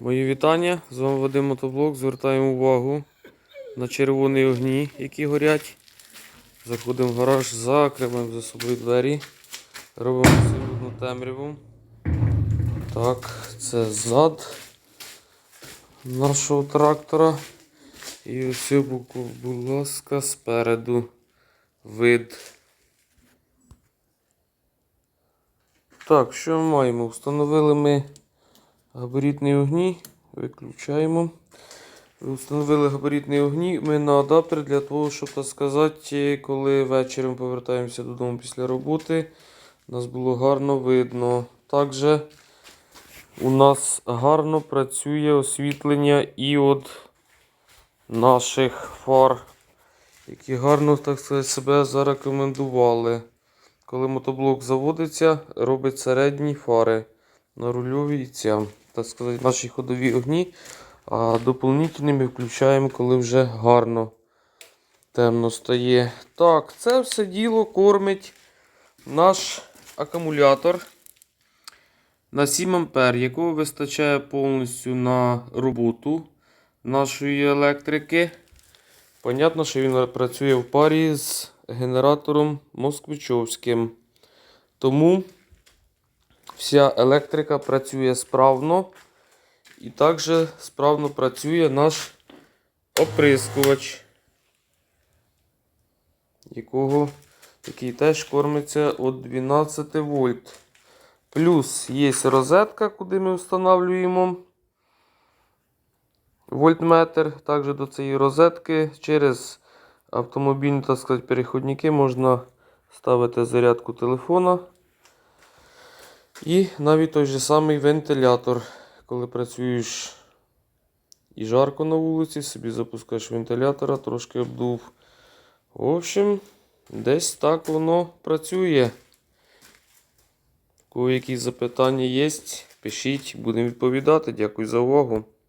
Мої вітання. З вами Вадим Мотоблок. Звертаємо увагу на червоні огні, які горять. Заходимо в гараж, закриваємо за собою двері. Робимо абсолютно темряву. Так, це зад нашого трактора. І ось, бу- будь ласка, спереду вид. Так, що ми маємо? Встановили ми габаритні огні. Виключаємо. Встановили габаритні огні. Ми на адаптер для того, щоб так сказати, коли вечором повертаємося додому після роботи, нас було гарно видно. Також у нас гарно працює освітлення і от наших фар, які гарно так сказати, себе зарекомендували. Коли мотоблок заводиться, робить середні фари на рульовій і ця, так сказати, наші ходові огні. А доповнительні ми включаємо, коли вже гарно темно стає. Так, це все діло кормить наш акумулятор на 7 ампер, якого вистачає повністю на роботу нашої електрики. Понятно, що він працює в парі з генератором москвичовським. Тому вся електрика працює справно. І також справно працює наш оприскувач, якого, який теж кормиться від 12 вольт. Плюс є розетка, куди ми встановлюємо вольтметр. Також до цієї розетки через автомобільні так сказати, переходники можна ставити зарядку телефона. І навіть той же самий вентилятор. Коли працюєш і жарко на вулиці, собі запускаєш вентилятора, трошки обдув. В общем, десь так воно працює. Кого якісь запитання є, пишіть, будемо відповідати. Дякую за увагу.